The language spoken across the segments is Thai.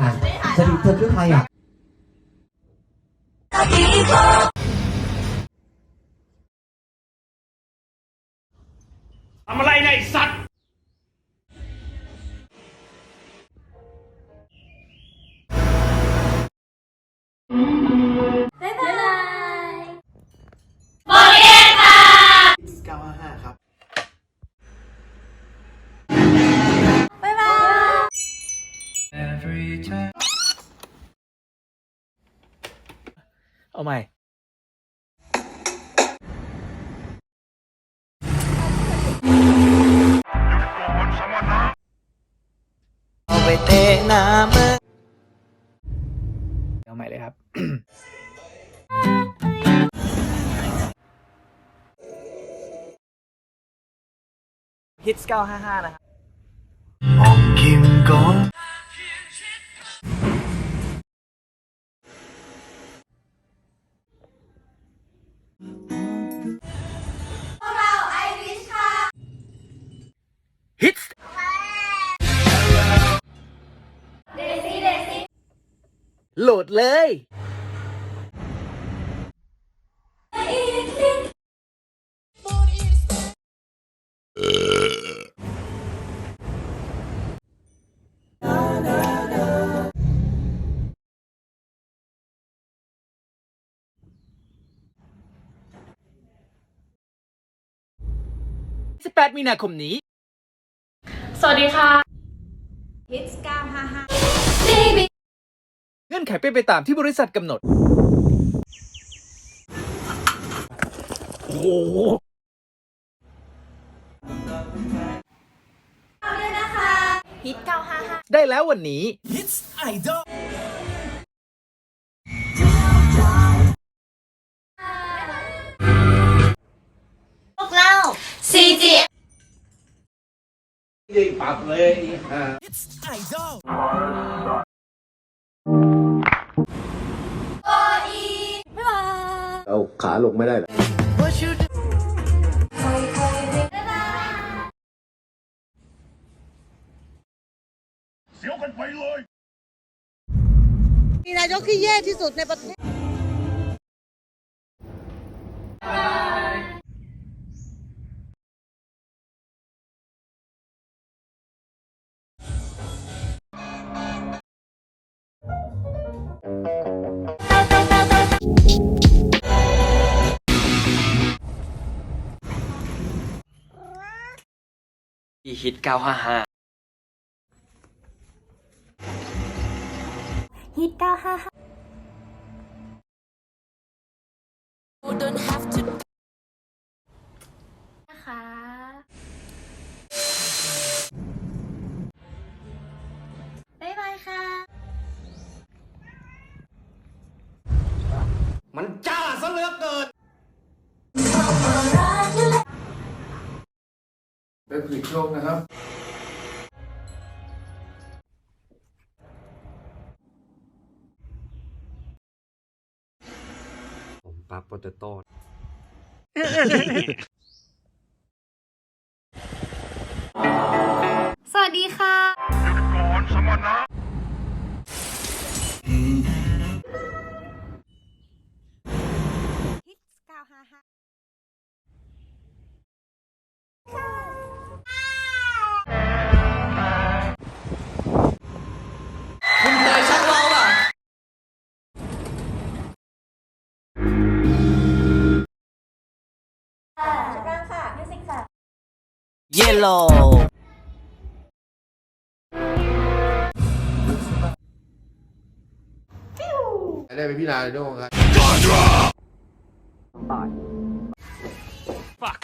อะสนิทเธอคือใครอ่ อาไปเตะหน้ามือเอาใหม่เลยครับ ฮิตส์955 นะครับฮิ โหลดเลย 18 มีนาคมนี้ สวัสดีค่ะเงื่อนไขเป็นไปตามที่บริษัทกำหนด โอ้โหฮิต955 ได้แล้ววันนี้พวกเรา CG เอาขาลงไม่ได้เหรอมีนายกที่แย่ที่สุดในประเทศ อีฮิต 955 ฮิต 955 นะคะบ๊ายบายค่ะ มันจ้าซะเหลือเกิน เป็นผีโชคนะครับ ผมปั๊บโปเตโต้สวัสดีค่ะ ฮิตส์955 Yellow. ได้เป็นพี่นาริโน่ครับ Fuck.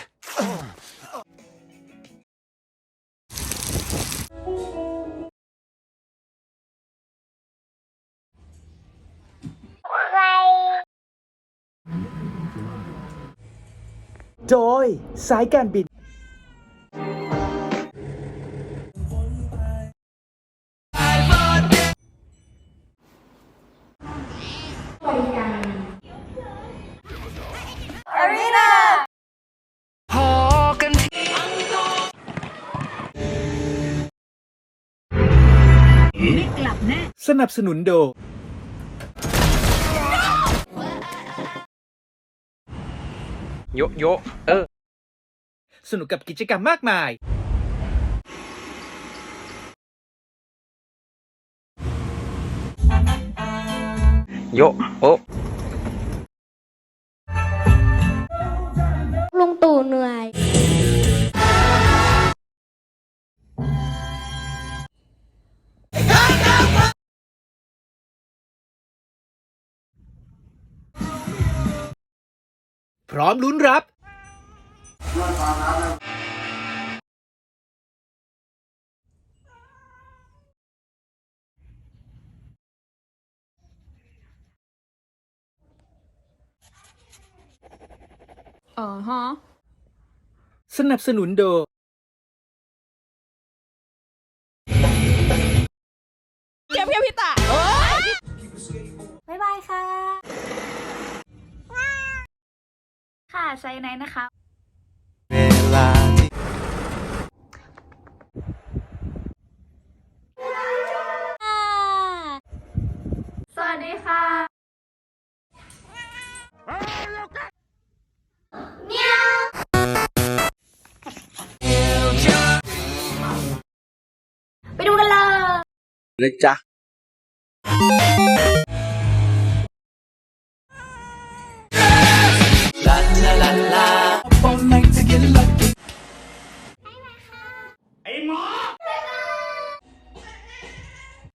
โดยสายการบิน สนับสนุนโดยโยโยเออ สนุกกับกิจกรรมมากมาย โยโอลุงตู่เหนื่อย พร้อมลุ้นรับอ๋อฮะสนับสนุนโดยบ๊ายบายค่ะ ค่ะ ไซไนท์นะคะสวัสดีค่ะไปดูกันเลย เลยจ้ะ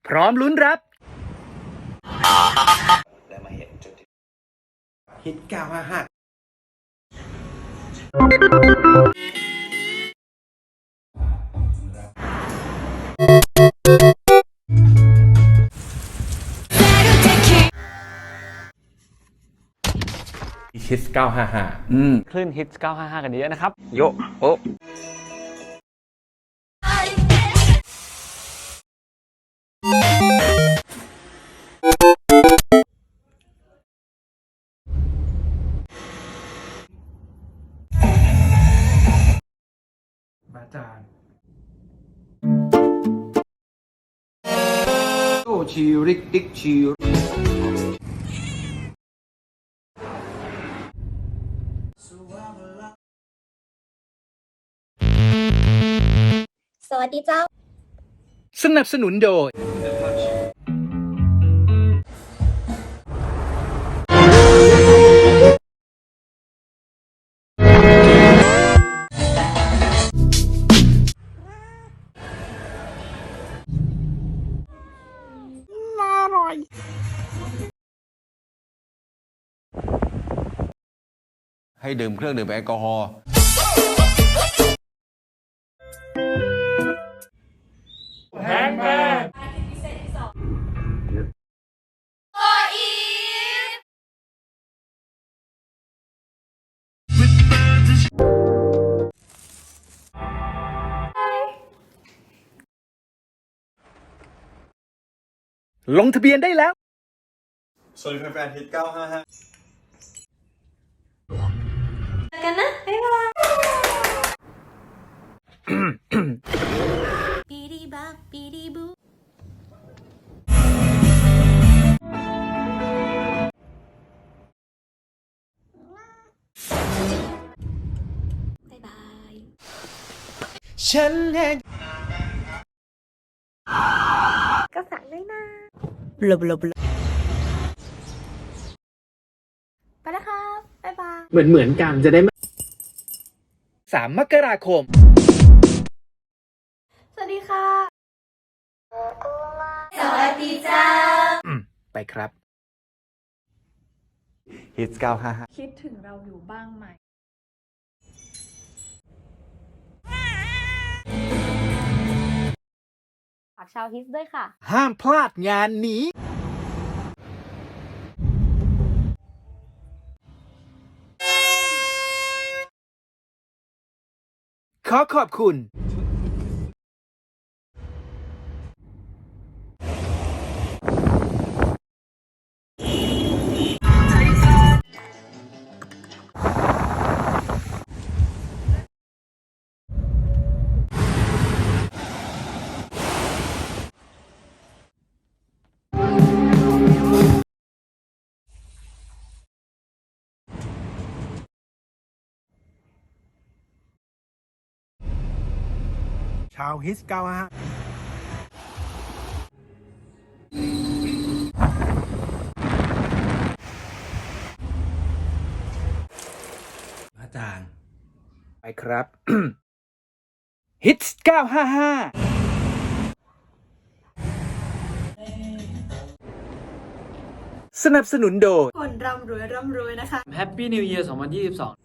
พร้อมลุ้นรับฮิตเก้าห้าห้าฮิตเก้าห้าห้าคลื่นฮิต955 กันเยอะนะครับ โยโอ มาจานโอชิริกดิกชิสวัสดีเจ้า สนับสนุนโดย ให้ดื่มเครื่องดื่มแอลกอฮอล์ลงทะเบียนได้แล้ว สวัสดีแฟนๆฮิตเก้าห้าห้ากันนะ บ๊ายบาย ปีดีบักปีดีบูบ๊ายบาย ฉันเองก็สั่งได้นะบลาบลาบลาไปแล้วครับบ๊ายบาย เหมือนเหมือนกันจะได้ไม่ 3 มกราคม สวัสดีค่ะ สวัสดีจ้าไปครับ ฮิตเก้าห้าห้าคิดถึงเราอยู่บ้างไหม ฝากชาวฮิสด้วยค่ะ ห้ามพลาดงานนี้ ขอขอบคุณ ชาวฮิต955อาจารย์ ไปครับ ฮิต955สนับสนุนโดยคนร่ำรวยร่ำรวยนะคะแฮปปี้นิวเยียร์2022